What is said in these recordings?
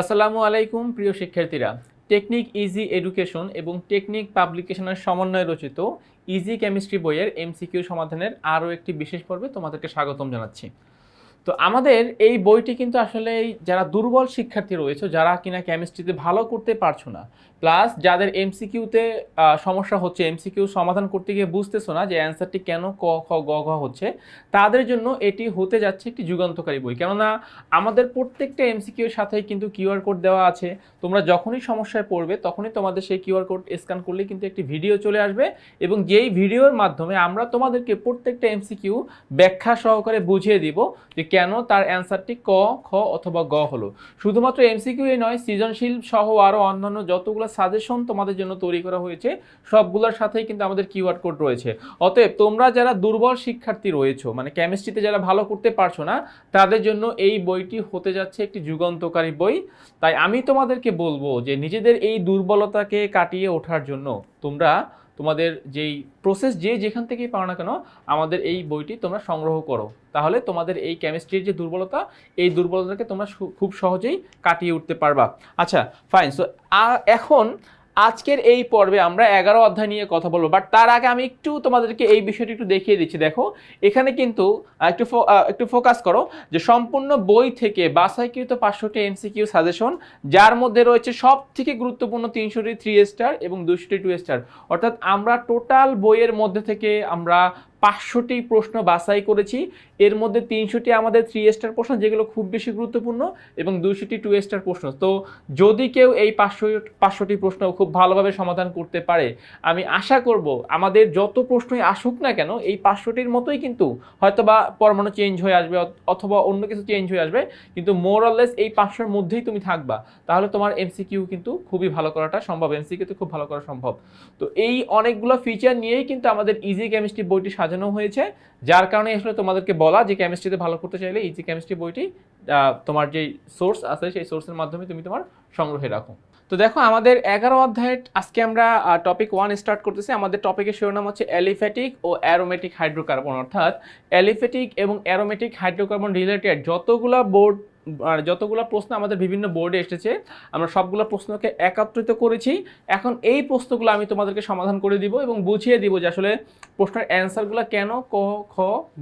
আসসালামু আলাইকুম, প্রিয় শিক্ষার্থীরা। টেকনিক ইজি এডুকেশন এবং টেকনিক পাবলিকেশনের সমন্বয়ে রচিত ইজি কেমিস্ট্রি বইয়ের এমসিকিউ সমাধানের আরও একটি বিশেষ পর্বে তোমাদেরকে স্বাগতম জানাচ্ছি। তো আমাদের এই বইটি কিন্তু আসলে যারা দুর্বল শিক্ষার্থী রয়েছে, যারা কিনা কেমিস্ট্রিতে ভালো করতে পারছ না প্লাস যাদের এমসিকিউতে সমস্যা হচ্ছে এমসিকিউ সমাধান করতে গিয়ে বুঝতেছো না যে অ্যান্সারটি কেন ক, খ, গ, ঘ হচ্ছে, তাদের জন্য এটি হতে যাচ্ছে একটি যুগান্তকারী বই। কেননা, আমাদের প্রত্যেকটা এমসিকিউর সাথেই কিন্তু কিউআর কোড দেওয়া আছে। তোমরা যখনই সমস্যায় পড়বে, তখনই তোমাদের সেই কিউআর কোড স্ক্যান করলে কিন্তু একটি ভিডিও চলে আসবে এবং যেই ভিডিওর মাধ্যমে আমরা তোমাদেরকে প্রত্যেকটা এমসিকিউ ব্যাখ্যা সহকারে বুঝিয়ে দিব যে কেন তার অ্যান্সারটি ক, খ অথবা গ হলো। শুধুমাত্র এমসিকিউই নয়, সৃজনশীল সহ আরও অন্যান্য যতগুলো সাজেশন তোমাদের জন্য তৈরি করা হয়েছে, সবগুলোর সাথেই কিন্তু আমাদের কিউআর কোড রয়েছে। অতএব তোমরা যারা দুর্বল শিক্ষার্থী রয়েছো মানে কেমিস্ট্রিতে যারা ভালো করতে পারছ না, তাদের জন্য এই বইটি হতে যাচ্ছে একটি যুগান্তকারী বই। তাই আমি তোমাদেরকে বলব যে নিজেদের এই দুর্বলতাকে কাটিয়ে ওঠার জন্য তোমরা তোমাদের যেই প্রসেস যে যেখান থেকেই পাও না কেন, আমাদের এই বইটি তোমরা সংগ্রহ করো। তাহলে তোমাদের এই কেমিস্ট্রির যে দুর্বলতা, এই দুর্বলতাকে তোমরা খুব সহজেই কাটিয়ে উঠতে পারবা। আচ্ছা ফাইন সো এখন আজকের এই পর্বে আমরা এগারো অধ্যায় নিয়ে কথা বলব বাট তার আগে আমি একটু তোমাদেরকে এই বিষয়টি একটু দেখিয়ে দিচ্ছি। দেখো, এখানে কিন্তু একটু একটু ফোকাস করো যে সম্পূর্ণ বই থেকে বাসাইকৃত পাঁচশোটি এমসিকিউ সাজেশন, যার মধ্যে রয়েছে সব থেকে গুরুত্বপূর্ণ তিনশোটি থ্রি স্টার এবং দুশোটি টু স্টার অর্থাৎ আমরা টোটাল বইয়ের মধ্যে থেকে আমরা পাঁচশোটি প্রশ্ন বাছাই করেছি। এর মধ্যে তিনশোটি আমাদের থ্রি স্টার প্রশ্ন, যেগুলো খুব বেশি গুরুত্বপূর্ণ, এবং দুশোটি টু স্টার প্রশ্ন। তো যদি কেউ এই পাঁচশো, পাঁচশোটি প্রশ্ন খুব ভালোভাবে সমাধান করতে পারে, আমি আশা করব আমাদের যত প্রশ্নই আসুক না কেন, এই পাঁচশোটির মতোই কিন্তু হয়তো বা পরমাণু চেঞ্জ হয়ে আসবে অথবা অন্য কিছু চেঞ্জ হয়ে আসবে, কিন্তু মোরলেস এই পাঁচশোর মধ্যেই তুমি থাকবা। তাহলে তোমার এমসিকিউ কিন্তু খুবই ভালো করাটা সম্ভব এমসিকিউ তো খুব ভালো করা সম্ভব। তো এই অনেকগুলো ফিচার নিয়েই কিন্তু আমাদের ইজি কেমিস্ট্রি বইটি সাজানো হয়েছে, যার কারণে আসলে তোমাদেরকে বলা যে কেমিস্ট্রিতে ভালো করতে চাইলে এই যে কেমিস্ট্রি বইটি তোমার যেই সোর্স আছে সেই সোর্সের মাধ্যমে তুমি তোমার সংগ্রহে রাখো। তো দেখো, আমাদের এগারো অধ্যায়ের আজকে আমরা টপিক ওয়ান স্টার্ট করতেছি। আমাদের টপিকের শিরোনাম হচ্ছে অ্যালিফ্যাটিক ও অ্যারোমেটিক হাইড্রোকার্বন অর্থাৎ অ্যালিফ্যাটিক এবং অ্যারোমেটিক হাইড্রোকার্বন রিলেটেড যতগুলো বোর্ড যতগুলো প্রশ্ন আমাদের বিভিন্ন বোর্ডে এসেছে, আমরা সবগুলো প্রশ্নকে একত্রিত করেছি। এখন এই প্রশ্নগুলো আমি তোমাদেরকে সমাধান করে দিব এবং বুঝিয়ে দিব যে আসলে প্রশ্নের অ্যান্সারগুলো কেন ক, খ,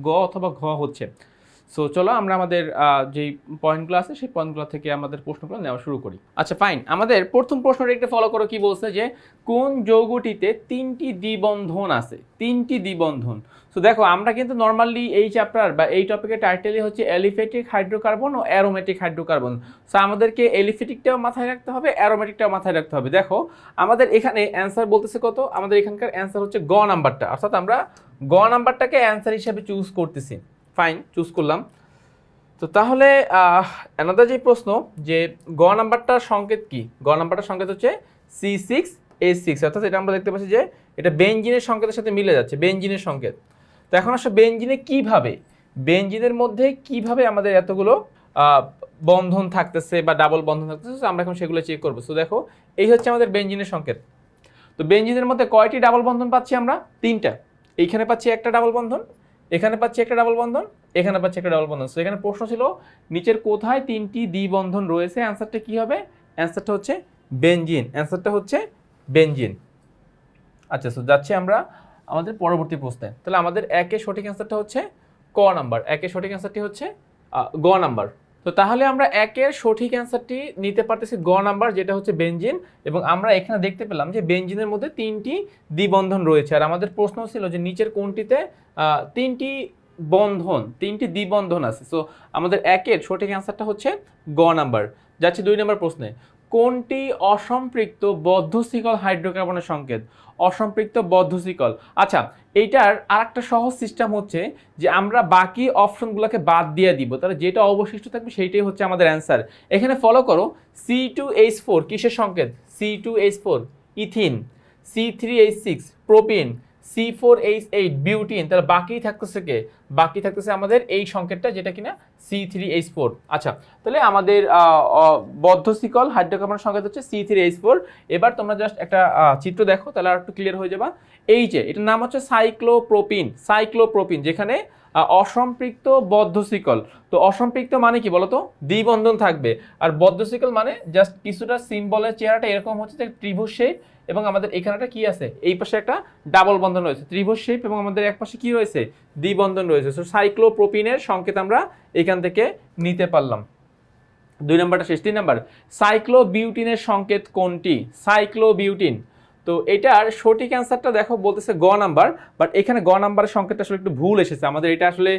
গ অথবা ঘ হচ্ছে। সো চলো আমরা আমাদের যেই পয়েন্টগুলো আছে, সেই পয়েন্টগুলো থেকে আমাদের প্রশ্নগুলো নেওয়া শুরু করি। আচ্ছা ফাইন আমাদের প্রথম প্রশ্নটা একটু ফলো করো, কি বলছে যে, কোন যৌগটিতে তিনটি দ্বিবন্ধন আছে? তিনটি দ্বিবন্ধন। সো দেখো, আমরা কিন্তু নর্মালি এই চ্যাপ্টার বা এই টপিকের টাইটেলই হচ্ছে এলিফেটিক হাইড্রোকার্বন ও অ্যারোমেটিক হাইড্রোকার্বন সো আমাদেরকে এলিফেটিকটাও মাথায় রাখতে হবে অ্যারোমেটিকটাও মাথায় রাখতে হবে। দেখো, আমাদের এখানে অ্যান্সার বলতেছে কত? আমাদের এখানকার অ্যান্সার হচ্ছে গ নাম্বারটা অর্থাৎ আমরা গ নাম্বারটাকে অ্যান্সার হিসেবে চুজ করতেছি। ফাইন চুজ করলাম। তো তাহলে অ্যানাদার যে প্রশ্ন, যে গ নাম্বারটার সংকেত কি? গ নাম্বারটার সংকেত হচ্ছে সি সিক্স এ সিক্স অর্থাৎ এটা আমরা দেখতে পাচ্ছি যে এটা বেঞ্জিনের সংকেতের সাথে মিলে যাচ্ছে, বেঞ্জিনের সংকেত। তো এখন আসলে বেঞ্জিনে কীভাবে, বেঞ্জিনের মধ্যে কীভাবে আমাদের এতগুলো বন্ধন থাকতেছে বা ডাবল বন্ধন থাকতেছে, আমরা এখন সেগুলো চেক করব। তো দেখো, এই হচ্ছে আমাদের বেঞ্জিনের সংকেত। তো বেঞ্জিনের মধ্যে কয়টি ডাবল বন্ধন পাচ্ছি আমরা? তিনটা। এইখানে পাচ্ছি একটা ডাবল বন্ধন এখানে পাচ্ছি একটা ডাবল বন্ধন, এখানে পাচ্ছি একটা ডাবল বন্ধন। সো এখানে প্রশ্ন ছিল, নিচের কোথায় তিনটি দ্বি বন্ধন রয়েছে? অ্যান্সারটা কি হবে? অ্যান্সারটা হচ্ছে বেঞ্জিন অ্যান্সারটা হচ্ছে বেঞ্জিন আচ্ছা সো যাচ্ছি আমরা আমাদের পরবর্তী প্রশ্নে। তাহলে আমাদের একে সঠিক অ্যান্সারটা হচ্ছে ক নাম্বার একে সঠিক অ্যান্সারটি হচ্ছে গ নাম্বার তো তাহলে আমরা একের সঠিক অ্যান্সারটি নিতে পারতেছি গ নাম্বার, যেটা হচ্ছে বেঞ্জিন এবং আমরা এখানে দেখতে পেলাম যে বেঞ্জিনের মধ্যে তিনটি দ্বিবন্ধন রয়েছে। আর আমাদের প্রশ্ন ছিল যে নিচের কোনটিতে তিনটি বন্ধন, তিনটি দ্বিবন্ধন আছে। সো আমাদের একের সঠিক অ্যান্সারটা হচ্ছে গ নাম্বার। যাচ্ছে দুই নম্বর প্রশ্নে। কোনটি অসম্পৃক্ত বদ্ধশিকল হাইড্রোকার্বনের সংকেত? অসম্পৃক্ত বদ্ধশিকল। আচ্ছা এইটার আরেকটা সহজ সিস্টেম হচ্ছে যে আমরা বাকি অপশনগুলোকে বাদ দিয়ে দিব। তাহলে যেটা অবশিষ্ট থাকবে সেইটাই হচ্ছে আমাদের অ্যান্সার। এখানে ফলো করো সি টু এইচ ফোর কিসের সংকেত? C two H four ethene. C three H six propene. C four H eight butene তাহলে বাকি থাকতেছে কে? বাকি থাকতেছে আমাদের এই সংকেতটা, যেটা কিনা সি থ্রি এইচ ফোর আচ্ছা তাহলে আমাদের বদ্ধ সিকল হাইড্রোকার্বন সংকেত হচ্ছে সি থ্রি এইচ ফোর এবার তোমরা জাস্ট একটা চিত্র দেখো, তাহলে আর একটু ক্লিয়ার হয়ে যাবা। এই যে, এটার নাম হচ্ছে সাইক্লোপ্রোপিন সাইক্লোপ্রোপিন, যেখানে অসম্পৃক্ত বদ্ধ শিকল তো অসম্পৃক্ত মানে কি বলতো? দ্বিবন্ধন থাকবে। আর বদ্ধ শিকল মানে জাস্ট কিছুটা সিম্বলের চেহারাটা এরকম হচ্ছে যে ত্রিভুজ শেপ এবং আমাদের এখানেটা কি আছে? এই পাশে একটা ডাবল বন্ধন রয়েছে। ত্রিভুজ শেপ এবং আমাদের এক পাশে কি রয়েছে? দ্বিবন্ধন রয়েছে। সো সাইক্লোপ্রোপিনের সংকেত আমরা এখান থেকে নিতে পারলাম। দুই নাম্বারটা শেষ। তিন নাম্বার সাইক্লোবিউটিনের সংকেত কোনটি? সাইক্লোবিউটিন তো এটার সঠিক অ্যান্সারটা দেখো বলতেছে গ নাম্বার বাট এখানে গ নাম্বারের সংকেতটা আসলে একটু ভুল এসেছে। আমাদের এটা আসলে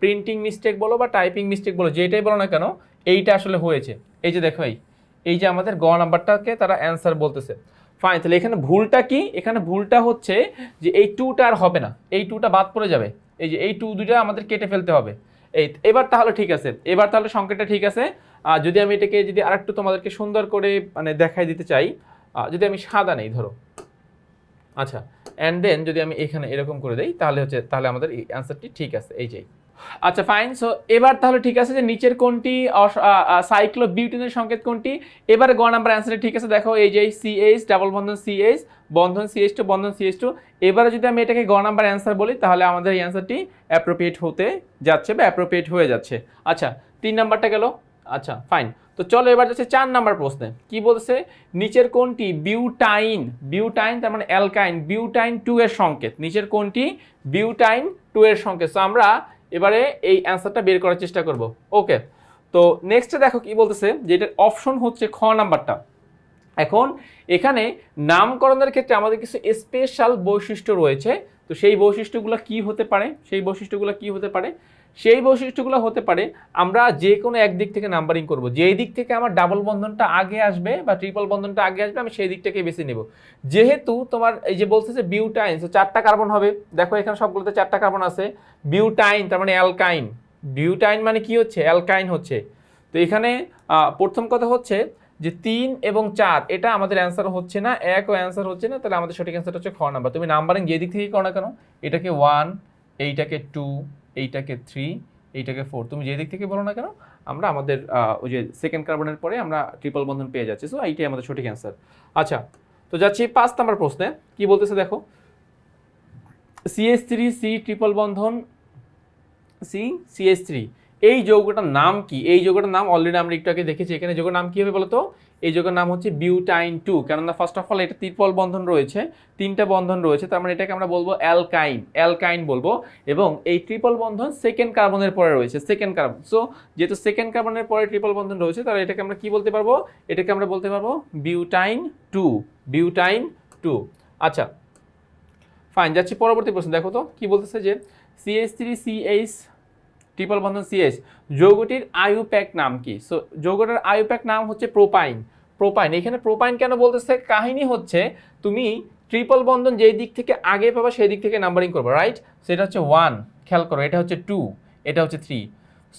প্রিন্টিং মিস্টেক বলো বা টাইপিং মিস্টেক বলো, যেটাই বলো না কেন, এইটা আসলে হয়েছে। এই যে দেখো এই এই যে আমাদের গ নাম্বারটাকে তারা অ্যান্সার বলতেছে। ফাইন তাহলে এখানে ভুলটা কি? এখানে ভুলটা হচ্ছে যে এই টুটা আর হবে না। এই টুটা বাদ পড়ে যাবে। এই যে এই টু দুটা আমাদের কেটে ফেলতে হবে। এই, এবার তাহলে ঠিক আছে। এবার তাহলে সংকেতটা ঠিক আছে। আর যদি আমি এটাকে যদি আরেকটু তোমাদেরকে সুন্দর করে মানে দেখাই দিতে চাই যদি আমি সাদা নেই, ধরো। আচ্ছা অ্যান্ড দেন যদি আমি এখানে এরকম করে দেই, তাহলে হচ্ছে, তাহলে আমাদের এই অ্যান্সারটি ঠিক আছে, এই যে। আচ্ছা ফাইন সো এবার তাহলে ঠিক আছে যে নিচের কোনটি সাইক্লো বিউটিনের সংকেত কোনটি? এবারে গ নাম্বার অ্যান্সারটি ঠিক আছে, দেখো, এই যে সিএইচ ডাবল বন্ধন সিএইচ বন্ধন সিএইচ টু বন্ধন সিএইচ টু এবারে যদি আমি এটাকে গ নাম্বার অ্যান্সার বলি, তাহলে আমাদের এই অ্যান্সারটি অ্যাপ্রোপ্রিয়েট হতে যাচ্ছে বা অ্যাপ্রোপ্রিয়েট হয়ে যাচ্ছে। আচ্ছা তিন নাম্বারটা গেল। আচ্ছা ফাইন তো চলো এবার যাচ্ছে চার নাম্বার প্রশ্নে। কি বলছে? নিচের কোনটি বিউটাইন বিউটাইন তার মানে অ্যালকাইন, বিউটাইন টু এর সংকেত। নিচের কোনটি বিউটাইন টু এর সংকেত। তো আমরা এবারে এই অ্যান্সারটা বের করার চেষ্টা করব। ওকে তো নেক্সটে দেখো কি বলতেছে? যে এটার অপশন হচ্ছে খ নাম্বারটা। এখন এখানে নামকরণের ক্ষেত্রে আমাদের কিছু স্পেশাল বৈশিষ্ট্য রয়েছে। তো সেই বৈশিষ্ট্যগুলো কি হতে পারে? সেই বৈশিষ্ট্যগুলো কি হতে পারে? সেই বৈশিষ্ট্যগুলো হতে পারে। আমরা যে কোনো এক দিক থেকে নাম্বারিং করব। যেই দিক থেকে আমার ডাবল বন্ধনটা আগে আসবে বা ট্রিপল বন্ধনটা আগে আসবে, আমি সেই দিকটাকে বেছে নেব। যেহেতু তোমার এই যে বলছে যে বিউটাইন চারটা কার্বন হবে। দেখো এখানে সবগুলোতে চারটা কার্বন আছে। বিউটাইন তার মানে অ্যালকাইন বিউটাইন মানে কি হচ্ছে? অ্যালকাইন হচ্ছে। তো এখানে প্রথম কথা হচ্ছে যে তিন এবং চার, এটা আমাদের অ্যান্সার হচ্ছে না। এক ও অ্যান্সার হচ্ছে না, তাহলে আমাদের সঠিক অ্যান্সার হচ্ছে খ নাম্বার তুমি নাম্বারিং যে দিক থেকেই করো না কেন, এটাকে ওয়ান এইটাকে টু এইটাকে থ্রি এইটাকে ফোর তুমি যে দিক থেকে বলো না কেন, আমরা আমাদের ওই যে সেকেন্ড কার্বনের পরে আমরা ট্রিপল বন্ধন পেয়ে যাচ্ছি। সো এইটাই আমাদের সঠিক অ্যান্সার আচ্ছা তো যাচ্ছি পাঁচ নাম্বার প্রশ্নে। কি বলতেছে দেখো? সিএস থ্রি সি ট্রিপল বন্ধন সি সিএস থ্রি এই যৌগটার নাম কি? এই যৌগটার নাম অলরেডি আমরা একটু আগে দেখেছি। এখানে যৌগের নাম কি হবে বলতো? এই যৌগের নাম হচ্ছে বিউটাইন টু। কেননা ফার্স্ট অফ অল এটা ত্রিপল বন্ধন রয়েছে, তিনটা বন্ধন রয়েছে, তার মানে এটাকে আমরা বলব অ্যালকাইন অ্যালকাইন বলব। এবং এই ট্রিপল বন্ধন সেকেন্ড কার্বনের পরে রয়েছে সেকেন্ড কার্বন সো যেহেতু সেকেন্ড কার্বনের পরে ট্রিপল বন্ধন রয়েছে, তাহলে এটাকে আমরা কি বলতে পারব? এটাকে আমরা বলতে পারব বিউটাইন টু বিউটাইন টু। আচ্ছা ফাইন যাচ্ছি পরবর্তী প্রশ্ন। দেখো তো, কি বলতেছে যে সিএস থ্রি সিএইচ ট্রিপল বন্ধন সিএস যৌগটির আয়ুপ্যাক নাম কি? সো যৌগটার আয়ুপ্যাক নাম হচ্ছে প্রোপাইন। প্রোপাইন, এখানে প্রোপাইন কেন বলতেছে? কাহিনী হচ্ছে তুমি ট্রিপল বন্ধন যেই দিক থেকে আগে পাবা, সেই দিক থেকে নাম্বারিং করবে রাইট সেটা হচ্ছে ওয়ান খেয়াল করো, এটা হচ্ছে টু এটা হচ্ছে থ্রি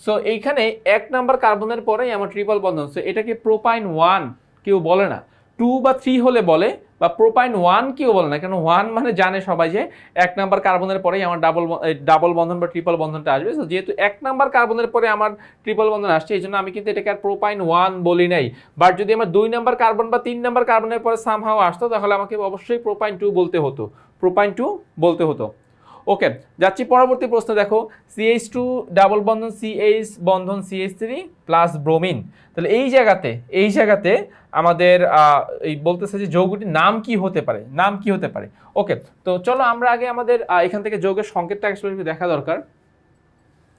সো এইখানে এক নাম্বার কার্বনের পরেই আমার ট্রিপল বন্ধন সো এটাকে প্রোপাইন ওয়ান কেউ বলে না। টু বা থ্রি হলে বলে, বা প্রোপাইন ওয়ান কেউ বলে না, কেন ওয়ান মানে জানে সবাই যে এক নাম্বার কার্বনের পরেই আমার ডাবল ডাবল বন্ধন বা ট্রিপল বন্ধনটা আসবে। সো যেহেতু এক নাম্বার কার্বনের পরে আমার ট্রিপল বন্ধন আসছে, এই জন্য আমি কিন্তু এটাকে আর প্রোপাইন ওয়ান বলি নাই। বাট যদি আমার দুই নাম্বার কার্বন বা তিন নাম্বার কার্বনের পরে সামহাও আসতো, তাহলে আমাকে অবশ্যই প্রোপাইন টু বলতে হতো। প্রোপাইন টু বলতে হতো। ওকে, যাচ্ছি পরবর্তী প্রশ্ন, দেখো সিএইচ টু ডাবল বন্ধন সিএইচ বন্ধন সিএইচ থ্রি প্লাস ব্রোমিন তাহলে এই জায়গাতে এই জায়গাতে আমাদের এই বলতেছে যে যৌগটির নাম কি হতে পারে, নাম কি হতে পারে। ওকে, তো চলো আমরা আগে আমাদের এখান থেকে যৌগের সংকেতটা আসলে দেখা দরকার।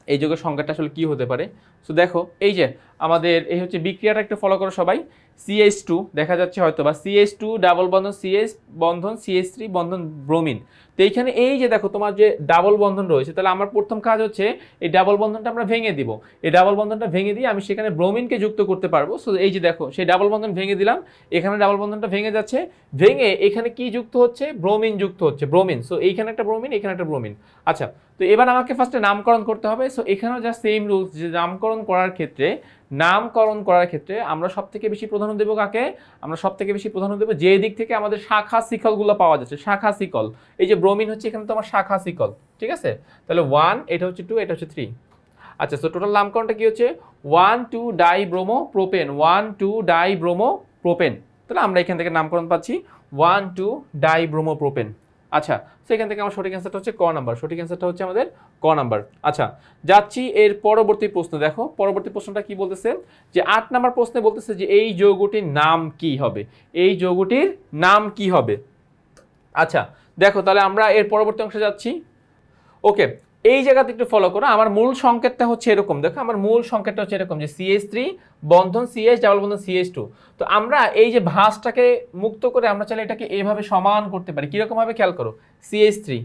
এই যৌগের সংকেতটা আসলে কি হতে পারে? সো দেখো, এই যে আমাদের, এই হচ্ছে বিক্রিয়াটা একটু ফলো করো সবাই। সিএইচ টু দেখা যাচ্ছে হয়তো বা সিএইচ টু ডাবল বন্ধন সিএস বন্ধন সিএস থ্রি বন্ধন ব্রোমিন তো এইখানে এই যে দেখো, তোমার যে ডাবল বন্ধন রয়েছে, তাহলে আমার প্রথম কাজ হচ্ছে, এই ডাবল বন্ধনটা আমরা ভেঙে দিব। এই ডাবল বন্ধনটা ভেঙে দিয়ে আমি সেখানে ব্রোমিনকে যুক্ত করতে পারব। সো এই যে দেখো, সেই ডাবল বন্ধন ভেঙে দিলাম, এখানে ডাবল বন্ধনটা ভেঙে যাচ্ছে। ভেঙে এখানে কি যুক্ত হচ্ছে? ব্রোমিন যুক্ত হচ্ছে ব্রোমিন সো এইখানে একটা ব্রোমিন এখানে একটা ব্রোমিন আচ্ছা তো এবার আমাকে ফার্স্টে নামকরণ করতে হবে। সো এখানেও যা সেম রুলস যে নামকরণ করার ক্ষেত্রে, নামকরণ করার ক্ষেত্রে আমরা সব থেকে বেশি প্রাধান্য দেবো কাকে? আমরা সব থেকে বেশি প্রাধান্য দেবো যে দিক থেকে আমাদের শাখা শিকলগুলো পাওয়া যাচ্ছে, শাখা শিকল এই যে ব্রোমিন হচ্ছে এখানে তো আমার শাখা শিকল ঠিক আছে? তাহলে ওয়ান এটা হচ্ছে টু এটা হচ্ছে থ্রি আচ্ছা সো টোটাল নামকরণটা কি হচ্ছে? One two di bromo propane one two di bromo propane তাহলে আমরা এখান থেকে নামকরণ পাচ্ছি। One two di bromo propane আচ্ছা সেখান থেকে আমার সঠিক অ্যান্সারটা হচ্ছে ক নাম্বার সঠিক অ্যান্সারটা হচ্ছে আমাদের ক নাম্বার আচ্ছা যাচ্ছি এর পরবর্তী প্রশ্ন। দেখো, পরবর্তী প্রশ্নটা কি বলতেছে? যে আট নাম্বার প্রশ্নে বলতেছে যে এই যৌগটির নাম কি হবে? এই যৌগটির নাম কি হবে? আচ্ছা দেখো, তাহলে আমরা এর পরবর্তী অংশে যাচ্ছি। ওকে এই জায়গাতে একটু ফলো করো আমার মূল সংকেতটা হচ্ছে এরকম দেখো আমার মূল সংকেতটা হচ্ছে এরকম যে সিএস থ্রি বন্ধন সিএস ডাবল বন্ধন সিএস টু তো আমরা এই যে ভাঁজটাকে মুক্ত করে আমরা চাইলে এটাকে এইভাবে সমান করতে পারি কীরকমভাবে খেয়াল করো সিএস থ্রি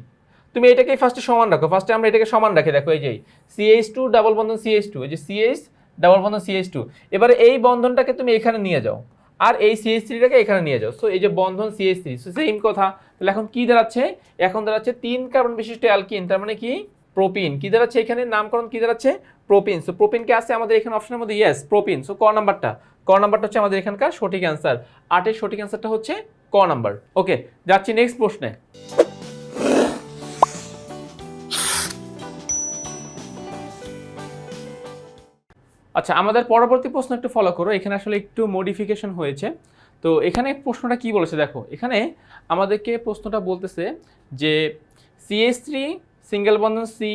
তুমি এটাকে ফার্স্টে সমান রাখো ফার্স্টে আমরা এটাকে সমান রাখি দেখো এই যে সিএস টু ডাবল বন্ধন সিএস টু এই যে সিএস ডাবল বন্ধন সিএস টু এবারে এই বন্ধনটাকে তুমি এখানে নিয়ে যাও আর এই সিএস থ্রিটাকে এখানে নিয়ে যাও সো এই যে বন্ধন সিএস থ্রি সো সেম কথা তাহলে এখন কি দাঁড়াচ্ছে এখন দাঁড়াচ্ছে তিন কার্বন বিশিষ্ট অ্যালকিন তার মানে কি প্রোপিন। কি দাঁড়াচ্ছে এখানে? নামকরণ কি দাঁড়াচ্ছে? প্রোপিন। সো প্রোপিনকে আছে আমাদের এখানে অপশনের মধ্যে? Yes propene. সো ক নাম্বারটা? ক নাম্বারটা হচ্ছে আমাদের এখানকার সঠিক অ্যান্সার আটের সঠিক অ্যান্সারটা হচ্ছে ক নাম্বার। ওকে যাচ্ছি নেক্সট প্রশ্নে। আচ্ছা আমাদের পরবর্তী প্রশ্ন একটু ফলো করো। এখানে আসলে একটু মডিফিকেশন হয়েছে। তো, এখানে প্রশ্নটা কি বলেছে? দেখো, এখানে আমাদেরকে প্রশ্নটা বলতেছে যে সিএস থ্রি সিঙ্গেল বন্ধন সি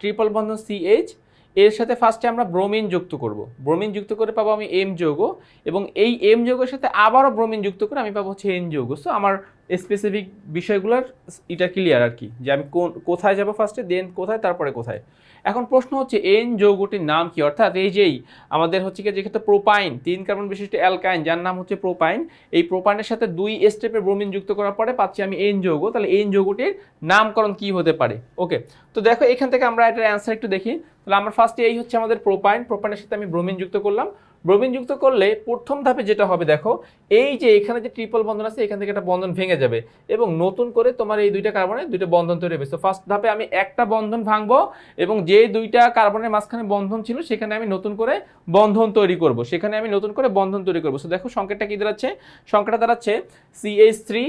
ট্রিপল বন্ধন সিএইচ এর সাথে ফার্স্টে আমরা ব্রোমিন যুক্ত করব। ব্রোমিন যুক্ত করে পাবো আমি এম যৌগ, এবং এই এম যৌগের সাথে আবারও ব্রোমিন যুক্ত করে আমি পাবো হচ্ছে এন যৌগ। সো আমার স্পেসিফিক বিষয়গুলোর এটা ক্লিয়ার আর কি, যে আমি কোন, কোথায় যাব ফার্স্টে দেন কোথায়, তারপরে কোথায়। এখন প্রশ্ন হচ্ছে এন যৌগটির নাম কি? অর্থাৎ এই যেই আমাদের হচ্ছে কি যেক্ষেত্রে প্রোপাইন তিন কার্বন বিশিষ্ট অ্যালকাইন যার নাম হচ্ছে প্রোপাইন এই প্রোপাইনের সাথে দুই স্টেপে ব্রোমিন যুক্ত করার পরে পাচ্ছি আমি এন যৌগ। তাহলে এন যৌগটির নামকরণ কি হতে পারে? ওকে তো দেখো এখান থেকে আমরা এটার অ্যান্সার একটু দেখি। তাহলে আমার ফার্স্টে এই হচ্ছে আমাদের প্রোপাইন প্রোপাইনের সাথে আমি ব্রোমিন যুক্ত করলাম। ব্রোমিন যুক্ত করলে প্রথম ধাপে যেটা হবে, দেখো, এই যে এখানে যে ট্রিপল বন্ধন আছে, এখান থেকে একটা বন্ধন ভেঙে যাবে এবং নতুন করে তোমার এই দুইটা কার্বনের দুইটা বন্ধন তৈরি হবে। সো ফার্স্ট ধাপে আমি একটা বন্ধন ভাঙবো এবং যে দুইটা কার্বনের মাঝখানে বন্ধন ছিল, সেখানে আমি নতুন করে বন্ধন তৈরি করব। সেখানে আমি নতুন করে বন্ধন তৈরি করব। সো দেখো, সংকেতটা কি দাঁড়াচ্ছে? সংকেতটা দাঁড়াচ্ছে সিএইচ থ্রি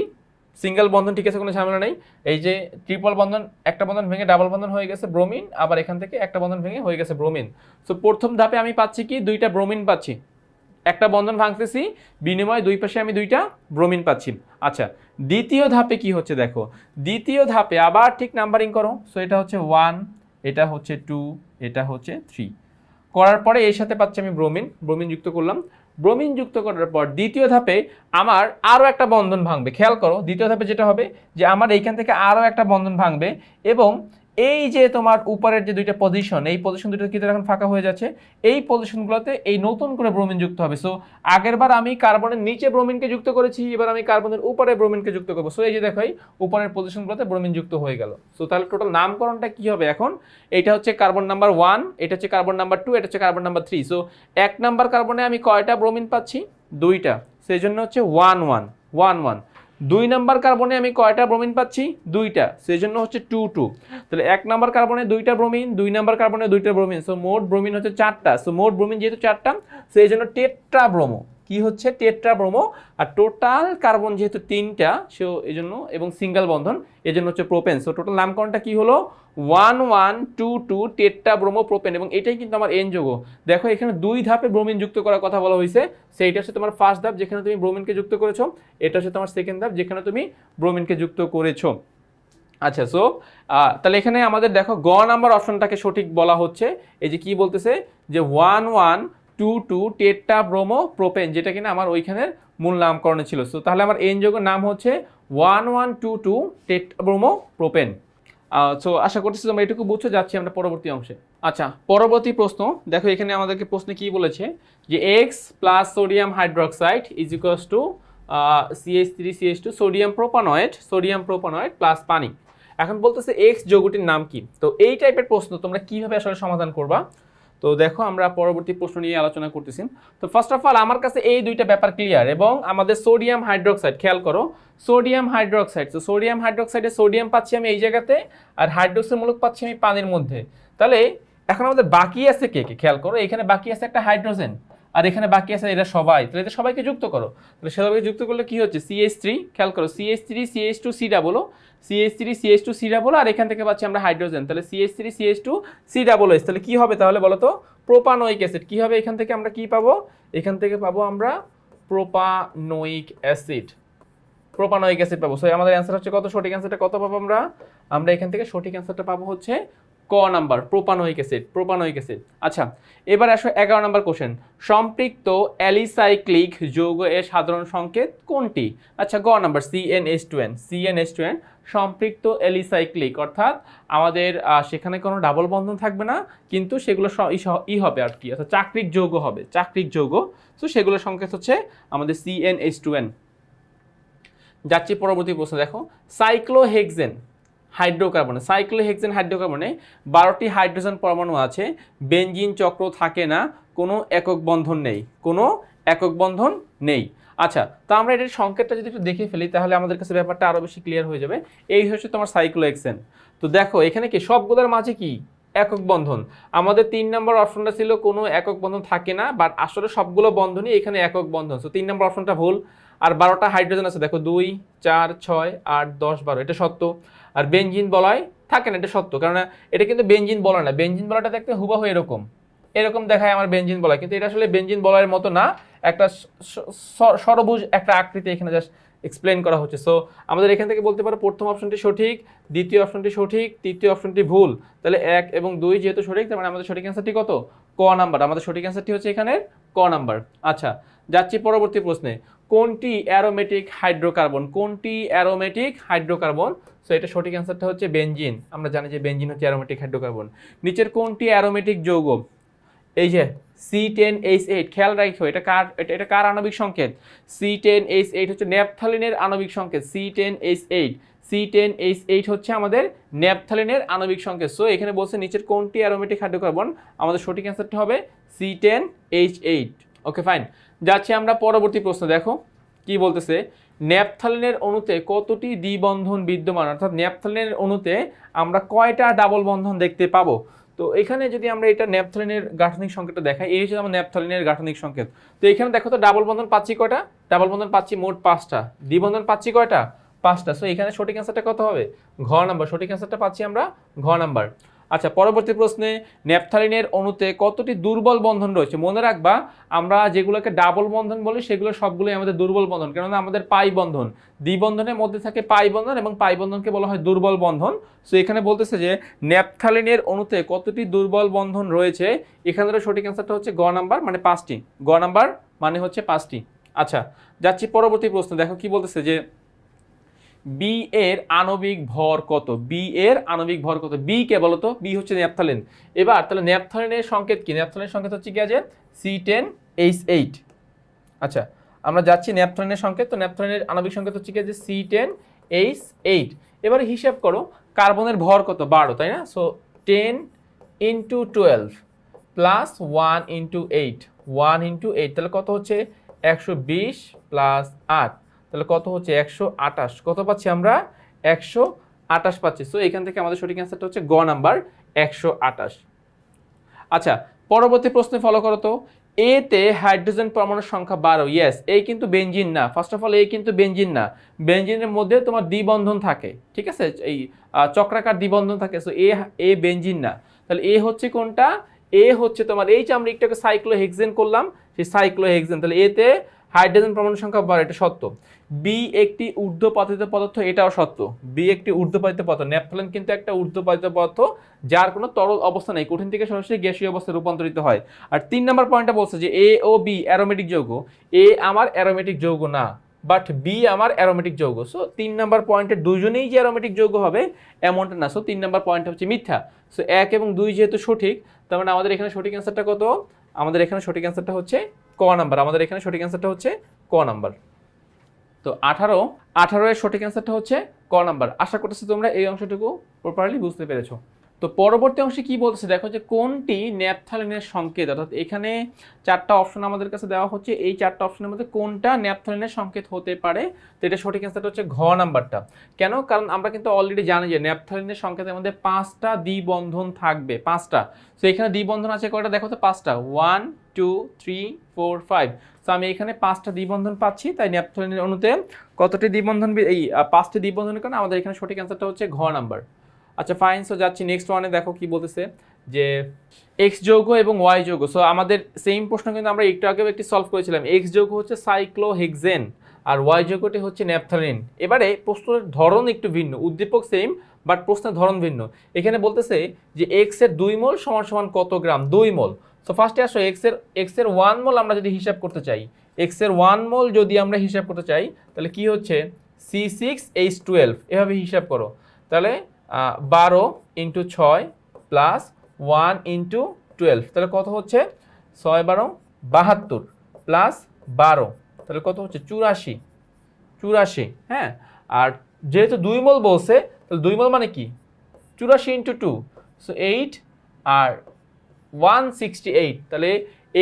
সিঙ্গেল বন্ধন ঠিক আছে, কোনো ঝামেলা নেই। এই যে ট্রিপল বন্ধন, একটা বন্ধন ভেঙে ডাবল বন্ধন হয়ে গেছে ব্রোমিন আবার এখান থেকে একটা বন্ধন ভেঙে হয়ে গেছে ব্রোমিন সো প্রথম ধাপে আমি পাচ্ছি কি? দুইটা ব্রোমিন পাচ্ছি। একটা বন্ধন ভাঙতেছি, বিনিময়ে দুই পাশে আমি দুইটা ব্রোমিন পাচ্ছি। আচ্ছা দ্বিতীয় ধাপে কি হচ্ছে দেখো? দ্বিতীয় ধাপে আবার ঠিক নাম্বারিং করো। সো এটা হচ্ছে ওয়ান এটা হচ্ছে টু এটা হচ্ছে থ্রি করার পরে এর সাথে পাচ্ছি আমি ব্রোমিন ব্রোমিন যুক্ত করলাম। ব্রোমিন যুক্ত করার পর দ্বিতীয় ধাপে আমার আরও একটা বন্ধন ভাঙবে। খেয়াল করো, দ্বিতীয় ধাপে যেটা হবে যে আমার এইখান থেকে আরও একটা বন্ধন ভাঙবে এবং এই যে তোমার উপরের যে দুইটা পজিশন এই পজিশন দুটো কিন্তু এখন ফাঁকা হয়ে যাচ্ছে। এই পজিশনগুলোতে এই নতুন করে ব্রোমিন যুক্ত হবে। সো আগেরবার আমি কার্বনের নিচে ব্রোমিনকে যুক্ত করেছি, এবার আমি কার্বনের উপরে ব্রোমিনকে যুক্ত করব। সো এই যে দেখো উপরের পজিশনগুলোতে ব্রোমিন যুক্ত হয়ে গেল। সো তাহলে টোটাল নামকরণটা কি হবে এখন? এটা হচ্ছে কার্বন নাম্বার ওয়ান এটা হচ্ছে কার্বন নাম্বার টু এটা হচ্ছে কার্বন নাম্বার থ্রি সো এক নাম্বার কার্বনে আমি কয়টা ব্রোমিন পাচ্ছি? দুইটা। সেই জন্য হচ্ছে ওয়ান ওয়ান ওয়ান ওয়ান দুই নাম্বার কার্বনে আমি কয়টা ব্রোমিন পাচ্ছি? দুইটা। সেই জন্য হচ্ছে টু টু। তাহলে এক নাম্বার কার্বনে দুইটা ব্রোমিন, দুই নাম্বার কার্বনে দুইটা ব্রোমিন। সো মোট ব্রোমিন হচ্ছে চারটা। সো মোট ব্রোমিন যেহেতু চারটা সেই জন্য টেট্রা ব্রোমো কি হচ্ছে? টেট্রা ব্রোমো আর টোটাল কার্বন যেহেতু তিনটা সো এই জন্য এবং সিঙ্গেল বন্ধন এই জন্য হচ্ছে প্রোপেন। সো টোটাল নামকরণটা কি হলো? One one two two tetra bromo propane, এবং এটাই কিন্তু আমার এন যোগ দেখো, এখানে দুই ধাপে ব্রোমিন যুক্ত করার কথা বলা হয়েছে। সেইটা হচ্ছে তোমার ফার্স্ট ধাপ, যেখানে তুমি ব্রোমিনকে যুক্ত করেছ। এটা হচ্ছে তোমার সেকেন্ড ধাপ, যেখানে তুমি ব্রোমিনকে যুক্ত করেছ। আচ্ছা সো তাহলে এখানে আমাদের দেখো গ নাম্বার অপশনটাকে সঠিক বলা হচ্ছে। এই যে কি বলতেছে? যে one one two two tetra bromo propane যেটা কিনা আমার ওইখানের মূল নামকরণে ছিল। সো তাহলে আমার এন যোগের নাম হচ্ছে one one two two tetra bromo propane so আশা করতেছি তোমরা এটুকু বুঝছ যাচ্ছি আমরা পরবর্তী অংশে। আচ্ছা পরবর্তী প্রশ্ন। দেখো, এখানে আমাদেরকে প্রশ্নে কি বলেছে? যে X plus sodium hydroxide is equals to CH three CH two sodium propanoid sodium propanoid plus পানি। এখন বলতেছে এক্স যৌগটির নাম কি? তো এই টাইপের প্রশ্ন তোমরা কীভাবে আসলে সমাধান করবা? তো দেখো আমরা পরবর্তী প্রশ্ন নিয়ে আলোচনা করতেছি। তো ফার্স্ট অফ অল আমার কাছে এই দুইটা ব্যাপার ক্লিয়ার এবং আমাদের সোডিয়াম হাইড্রোক্সাইড খেয়াল করো। সোডিয়াম হাইড্রোক্সাইড তো সোডিয়াম হাইড্রোক্সাইডে সোডিয়াম পাচ্ছি আমি এই জায়গাতে আর হাইড্রোক্সাইড মূলক পাচ্ছি আমি পানির মধ্যে। তাহলে এখন আমাদের বাকি আছে কে কে? খেয়াল করো, এখানে বাকি আছে একটা হাইড্রোজেন আর এখানে বাকি আছে এরা সবাই। তাহলে এদের সবাইকে যুক্ত করো। তাহলে সবাইকে যুক্ত করলে কি হচ্ছে? সিএইচ থ্রি খেয়াল করো CH three CH two C double O CH three CH two C double O আর এখান থেকে পাচ্ছি আমরা হাইড্রোজেন তাহলে CH three CH two C double S তাহলে কী হবে তাহলে বলো তো প্রোপানোইক অ্যাসিড কী হবে এখান থেকে আমরা কি পাবো? এখান থেকে পাবো আমরা প্রোপানোইক অ্যাসিড প্রোপানোয়িক অ্যাসিড পাবো। সো আমাদের অ্যান্সার হচ্ছে কত? সঠিক অ্যান্সারটা কত পাবো আমরা? আমরা এখান থেকে সঠিক অ্যান্সারটা পাবো হচ্ছে ক number, propanoic acid propanoic acid. আচ্ছা এবার আসো এগারো নাম্বার কোশ্চেন। সম্পৃক্ত অ্যালিসাইক্লিক যৌগ এর সাধারণ সংকেত কোনটি? আচ্ছা গ number CNS two N CNS two N সম্পৃক্ত অ্যালিসাইক্লিক। অর্থাৎ আমাদের সেখানে কোনো ডাবল বন্ধন থাকবে না, কিন্তু সেগুলো স- ই, স- হবে আর কি, অর্থাৎ চাকরিক যৌগ হবে, চাকরিক যৌগ। তো সেগুলোর সংকেত হচ্ছে আমাদের সিএনএস টু এন যাচ্ছি পরবর্তী প্রশ্ন, দেখো। সাইক্লোহেক্সেন হাইড্রোকার্বনে, সাইক্লোহেক্সেন হাইড্রোকার্বনে বারোটি হাইড্রোজেন পরমাণু আছে। বেঞ্জিন চক্র থাকে না, কোনো একক বন্ধন নেই, কোনো একক বন্ধন নেই। আচ্ছা তো আমরা এটার সংকেতটা যদি একটু দেখে ফেলি, তাহলে আমাদের কাছে ব্যাপারটা আরও বেশি ক্লিয়ার হয়ে যাবে। এই হচ্ছে তোমার সাইক্লোহেক্সেন। তো দেখো, এখানে কি সবগুলোর মাঝে কি? একক বন্ধন। আমাদের তিন নম্বর অপশনটা ছিল কোনো একক বন্ধন থাকে না বাট আসলে সবগুলো বন্ধনই এখানে একক বন্ধন। তো তিন নম্বর অপশনটা ভুল। আর বারোটা হাইড্রোজেন আছে, দেখো দুই, চার, ছয়, আট, দশ, বারো, এটা সত্য। আর বেঞ্জিন বলয় থাকে না, এটা সত্য কারণ এটা কিন্তু বেঞ্জিন বলয় না। বেঞ্জিন বলয়টা দেখতে হুবাহু এরকম। এরকম দেখায় আমার বেঞ্জিন বলয়, কিন্তু এটা আসলে বেঞ্জিন বলয়ের মতো না, একটা সরবুজ একটা আকৃতি এখানে জাস্ট এক্সপ্লেন করা হচ্ছে। সো আমাদের এখান থেকে বলতে পারো প্রথম অপশনটি সঠিক, দ্বিতীয় অপশনটি সঠিক, তৃতীয় অপশনটি ভুল। তাহলে এক এবং দুই যেহেতু সঠিক, তার মানে আমাদের সঠিক অ্যান্সারটি কত? ক নাম্বার। আমাদের সঠিক অ্যান্সারটি হচ্ছে এখানে ক নাম্বার। আচ্ছা যাচ্ছি পরবর্তী প্রশ্নে। কোনটি অ্যারোমেটিক হাইড্রোকার্বন? কোনটি অ্যারোমেটিক হাইড্রোকার্বন? সো এটা সঠিক অ্যান্সারটা হচ্ছে বেনজিন। আমরা জানি যে বেনজিন হচ্ছে অ্যারোমেটিক হাইড্রোকার্বন। নিচের কোনটি অ্যারোমেটিক যৌগ? এই যে সি টেন এইচ এইট খেয়াল রাখো এটা কার, এটা এটা কার আণবিক সংকেত? সি টেন এইচ এইট হচ্ছে ন্যাপথালিনের আণবিক সংকেত। C ten H eight C ten H eight হচ্ছে আমাদের ন্যাপথালিনের আণবিক সংকেত। সো এখানে বলছে নিচের কোনটি অ্যারোমেটিক হাইড্রোকার্বন? আমাদের সঠিক অ্যান্সারটা হবে C ten H eight okay fine যাচ্ছি আমরা পরবর্তী প্রশ্ন, দেখো, কি বলতেছে? ন্যাপথালিনের অণুতে কতটি দ্বিবন্ধন বিদ্যমান? অর্থাৎ ন্যাপথালিনের অণুতে আমরা কয়টা ডাবল বন্ধন দেখতে পাবো? তো এখানে যদি আমরা এটা ন্যাপথালিনের গাঠনিক সংকেতটা দেখাই, এই হচ্ছে আমার ন্যাপথালিনের গাঠনিক সংকেত। তো এখানে দেখো তো ডাবল বন্ধন পাচ্ছি কয়টা? ডাবল বন্ধন পাচ্ছি মোট পাঁচটা। দ্বিবন্ধন পাচ্ছি কয়টা? পাঁচটা। সো এখানে সঠিক অ্যান্সারটা কত হবে? ঘ নাম্বার সঠিক অ্যান্সারটা পাচ্ছি আমরা ঘ নাম্বার আচ্ছা পরবর্তী প্রশ্নে ন্যাপথালিনের অণুতে কতটি দুর্বল বন্ধন রয়েছে? মনে রাখবা, আমরা যেগুলোকে ডাবল বন্ধন বলি, সেগুলো সবগুলোই আমাদের দুর্বল বন্ধন। কেননা আমাদের পাই বন্ধন। দ্বিবন্ধনের মধ্যে থাকে পাই বন্ধন এবং পাই বন্ধনকে বলা হয় দুর্বল বন্ধন। সো এখানে বলতেছে যে ন্যাপথালিনের অণুতে কতটি দুর্বল বন্ধন রয়েছে? এখানের সঠিক অ্যান্সারটা হচ্ছে গ নাম্বার মানে পাঁচটি। গ নাম্বার মানে হচ্ছে পাঁচটি। আচ্ছা যাচ্ছি পরবর্তী প্রশ্ন। দেখো কি বলতেছে যে বি এর আণবিক ভর কত? বি এর আণবিক ভর কত? বি কে বলতো? বি হচ্ছে ন্যাপথালিন। এবার তাহলে ন্যাপথালিনের সংকেত কি? ন্যাপথালিনের সংকেত হচ্ছে কি আছে? সি টেন এইচ এইট আচ্ছা আমরা যাচ্ছি ন্যাপথালিনের সংকেত। তো ন্যাপথালিনের আণবিক সংকেত হচ্ছে কি আছে? সি টেন এইচ এইট এবারে হিসাব করো, কার্বনের ভর কত? বারো, তাই না? So ten into twelve plus one into eight one into eight তাহলে কত হচ্ছে? একশো বিশ প্লাস আট। তাহলে কত হচ্ছে? একশো আটাশ কত পাচ্ছি আমরা? একশো আটাশ পাচ্ছি। সো এখান থেকে আমাদের সঠিক অ্যান্সারটা হচ্ছে গ নাম্বার একশো আটাশ আচ্ছা পরবর্তী প্রশ্নে ফলো করো তো। এতে হাইড্রোজেন পরমাণুর সংখ্যা বারো। ইয়েস এই কিন্তু বেঞ্জিন না। ফার্স্ট অফ অল এই কিন্তু বেঞ্জিন না। বেঞ্জিনের মধ্যে তোমার দ্বিবন্ধন থাকে। ঠিক আছে? এই চক্রাকার দ্বিবন্ধন থাকে। সো এ এ বেঞ্জিন না। তাহলে এ হচ্ছে কোনটা? এ হচ্ছে তোমার, এই যে আমরা একটাকে সাইক্লোহেক্সেন করলাম, সেই সাইক্লো সাইক্লোহেক্সেন তাহলে এতে হাইড্রোজেন পরমাণুর সংখ্যা বারো এটা সত্য। বি একটি ঊর্ধ্বপাতিত পদার্থ, এটাও সত্য। বি একটি ঊর্ধ্বপাতিত পদার্থ। ন্যাপথলিন কিন্তু একটা ঊর্ধ্বপাতিত পদার্থ যার কোনো তরল অবস্থা নেই। কঠিন থেকে সরাসরি গ্যাসীয় অবস্থায় রূপান্তরিত হয়। আর তিন নম্বর পয়েন্টটা বলছে যে এ ও বি অ্যারোমেটিক যৌগ। এ আমার অ্যারোমেটিক যৌগ না বাট বি আমার অ্যারোমেটিক যৌগ। সো তিন নম্বর পয়েন্টে দুজনেই যে অ্যারোমেটিক যৌগ হবে, এমনটা না। সো তিন নম্বর পয়েন্ট হচ্ছে মিথ্যা। সো এক এবং দুই যেহেতু সঠিক, তার মানে আমাদের এখানে সঠিক অ্যান্সারটা কত? আমাদের এখানে সঠিক অ্যান্সারটা হচ্ছে ক নাম্বার, আমাদের এখানে সঠিক অ্যান্সারটা হচ্ছে ক নাম্বার। তো আঠারো আঠারো এর সঠিক অ্যান্সারটা হচ্ছে ক নাম্বার। আশা করতেছি তোমরা এই অংশটুকু প্রপারলি বুঝতে পেরেছ। তো পরবর্তী অংশে কি বলতেছে? দেখো যে কোনটি ন্যাপথালিনের সংকেত? অর্থাৎ এখানে চারটা অপশন আমাদের কাছে দেওয়া হচ্ছে। এই চারটা অপশনের মধ্যে কোনটা ন্যাপথালিনের সংকেত হতে পারে? তো এটা সঠিক অ্যান্সারটা হচ্ছে ঘ নাম্বারটা। কেন? কারণ আমরা কিন্তু অলরেডি জানি যে ন্যাপথালিনের সংকেতের মধ্যে পাঁচটা দ্বিবন্ধন থাকবে, পাঁচটা। তো এখানে দ্বিবন্ধন আছে কয়টা? দেখো তো পাঁচটা। One two three four five তো আমি এখানে পাঁচটা দ্বিবন্ধন পাচ্ছি, তাই ন্যাপথলিনের অণুতে কতটি দ্বিবন্ধন এই পাঁচটি দ্বিবন্ধনের কারণে আমাদের এখানে সঠিক অ্যান্সারটা হচ্ছে ঘ নাম্বার আচ্ছা ফাইন সো যাচ্ছি নেক্সট ওয়ানে দেখো কি বলতেছে যে এক্স যৌগ এবং ওয়াই যৌগ। সো আমাদের সেম প্রশ্ন কিন্তু আমরা একটু আগেও একটি সলভ করেছিলাম। এক্স যৌগ হচ্ছে সাইক্লোহেক্সেন আর ওয়াই যৌগটি হচ্ছে ন্যাপথালিন। এবারে প্রশ্নের ধরন একটু ভিন্ন, উদ্দীপক সেম বাট প্রশ্নের ধরন ভিন্ন। এখানে বলতেছে যে এক্সের দুই মোল সমান সমান কত গ্রাম? দুই মোল। তো ফার্স্টে আসো এক্সের এক্সের ওয়ান মোল আমরা যদি হিসাব করতে চাই এক্সের ওয়ান মোল যদি আমরা হিসাব করতে চাই, তাহলে কি হচ্ছে? সি সিক্স এইচ টুয়েলভ এভাবে হিসাব করো। তাহলে বারো ইন্টু ছয় প্লাস ওয়ান ইন্টু টুয়েলভ তাহলে কত হচ্ছে? ছয় বারো বাহাত্তর প্লাস বারো, তাহলে কত হচ্ছে? চুরাশি চুরাশি হ্যাঁ? আর যেহেতু দুই মোল বলছে, তাহলে দুই মোল মানে কি? চুরাশি ইন্টু টু সো এইট আর ওয়ান সিক্সটি এইট তাহলে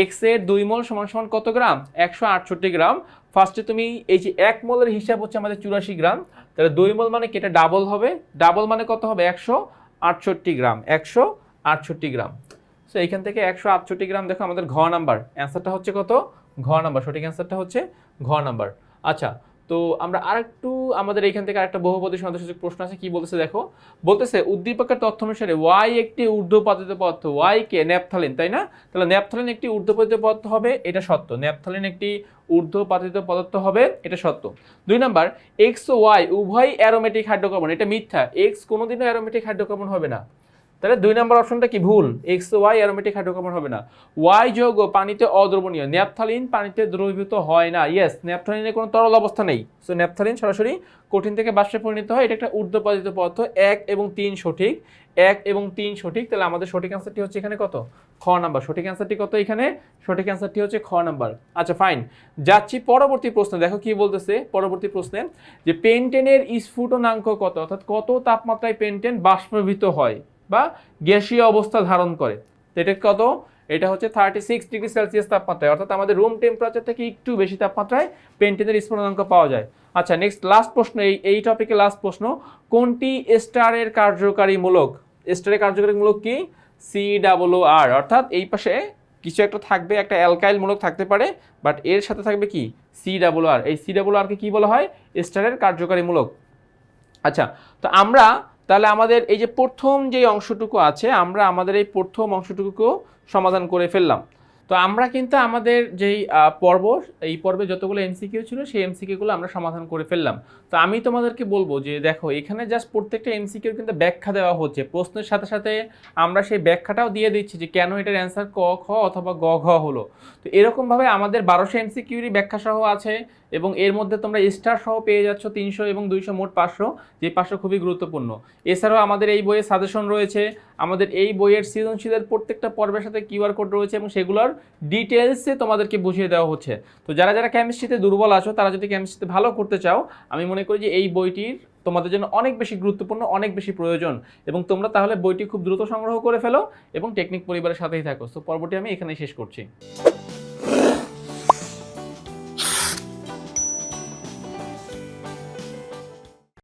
এক্সের দুই মোল সমান সমান কত গ্রাম? একশো আটষট্টি গ্রাম। ফার্স্টে তুমি এই যে এক মোলের হিসাব হচ্ছে আমাদের চুরাশি গ্রাম। তাহলে দুই মোল মানে কি? এটা ডাবল হবে। ডাবল মানে কত হবে? একশো আটষট্টি গ্রাম। একশো আটষট্টি গ্রাম। সো এইখান থেকে একশো আটষট্টি গ্রাম, দেখো আমাদের ঘ নাম্বার। অ্যান্সারটা হচ্ছে কত? ঘ নাম্বার। সঠিক অ্যান্সারটা হচ্ছে ঘ নাম্বার। আচ্ছা তো আমরা আরেকটু আমাদের এখান থেকে আরেকটা বহুপদী সদস্য প্রশ্ন আছে, কি বলতেছে দেখো? বলতেছে, উদ্দীপকের তথ্য অনুসারে ওয়াই একটি ঊর্ধ্বপাতিত পদার্থ ওয়াই কে ন্যাপথালিন, তাই না? তাহলে ন্যাপথালিন একটি ঊর্ধ্বপাতিত পদার্থ হবে, এটা সত্য। ন্যাপথালিন একটি ঊর্ধ্বপাতিত পদার্থ হবে, এটা সত্য। দুই নাম্বার এক্স ও ওয়াই উভয় অ্যারোমেটিক হাইড্রোকার্বন এটা মিথ্যা। এক্স কোনোদিনও অ্যারোমেটিক হাইড্রোকার্বন হবে না। তাহলে দুই নম্বর অপশনটা কি? ভুল। এক্স ওয়াই অ্যারোমেটিক হাইড্রোকার্বন হবে না। ওয়াই যৌগ পানিতে অদ্রবণীয়। ন্যাপথালিন পানিতে দ্রবীভূত হয় না। ইয়েস ন্যাপথালিনের কোনো তরল অবস্থা নেই। সো ন্যাপথালিন সরাসরি কঠিন থেকে বাষ্পে পরিণত হয়। এটা একটা ঊর্ধ্বপাতিত পদার্থ। এক এবং তিন সঠিক। এক এবং তিন সঠিক। তাহলে আমাদের সঠিক অ্যান্সারটি হচ্ছে এখানে কত? খ নাম্বার। সঠিক অ্যান্সারটি কত এখানে? সঠিক অ্যান্সারটি হচ্ছে খ নাম্বার। আচ্ছা ফাইন যাচ্ছি পরবর্তী প্রশ্নে। দেখো কি বলতেছে পরবর্তী প্রশ্নে যে পেন্টেনের স্ফুটনাঙ্ক কত? অর্থাৎ কত তাপমাত্রায় পেন্টেন বাষ্পীভূত হয়? বা গ্যাসীয় অবস্থা ধারণ করে। এটা কত? এটা হচ্ছে থার্টি সিক্স ডিগ্রি সেলসিয়াস তাপমাত্রায়। অর্থাৎ আমাদের রুম টেম্পারেচার থেকে একটু বেশি তাপমাত্রায়? পেন্টেনের স্ফুটনাঙ্ক পাওয়া যায়। আচ্ছা নেক্সট লাস্ট প্রশ্ন, এই এই টপিকে লাস্ট প্রশ্ন। কোনটি স্টারের কার্যকারী মূলক? স্টারের কার্যকারী মূলক কি? সি ডাবল আর অর্থাৎ এই পাশে কিছু একটা থাকবে, একটা অ্যালকাইল মূলক থাকতে পারে বাট এর সাথে থাকবে কি? সি ডাবল আর এই সি ডাবল আরকে কি বলা হয়? স্টারের কার্যকারী মূলক। আচ্ছা তো আমরা তাহলে আমাদের এই যে প্রথম যে অংশটুকু আছে, আমরা আমাদের এই প্রথম অংশটুকুকেও সমাধান করে ফেললাম। তো আমরা কিন্তু আমাদের যেই পর্ব, এই পর্বে যতগুলো এমসিকিউ ছিল সেই এমসিকিউগুলো আমরা সমাধান করে ফেললাম। তো আমি তোমাদেরকে বলব যে দেখো, এখানে জাস্ট প্রত্যেকটা এমসিকিউর কিন্তু ব্যাখ্যা দেওয়া হচ্ছে। প্রশ্নের সাথে সাথে আমরা সেই ব্যাখ্যাটাও দিয়ে দিচ্ছি যে কেন এটার অ্যান্সার ক, খ অথবা গ, ঘ হলো। তো এরকমভাবে আমাদের বারোশো এমসিকিউরই ব্যাখ্যা সহ আছে এবং এর মধ্যে তোমরা স্টার সহ পেয়ে যাচ্ছ তিনশো এবং দুইশো মোট পাঁচশো, যে পাঁচশো খুবই গুরুত্বপূর্ণ। এছাড়াও আমাদের এই বইয়ে সাজেশন রয়েছে আমাদের এই বইয়ের সৃজনশীলের প্রত্যেকটা পর্বের সাথে কিউআর কোড রয়েছে এবং সেগুলোর ডিটেলসে তোমাদেরকে বুঝিয়ে দেওয়া হচ্ছে। তো যারা যারা কেমিস্ট্রিতে দুর্বল আছো, তারা যদি কেমিস্ট্রিতে ভালো করতে চাও, আমি মনে করি যে এই বইটির তোমাদের জন্য অনেক বেশি গুরুত্বপূর্ণ, অনেক বেশি প্রয়োজন। এবং তোমরা তাহলে বইটি খুব দ্রুত সংগ্রহ করে ফেলো এবং টেকনিক পরিবারের সাথেই থাকো। তো পর্বটি আমি এখানেই শেষ করছি।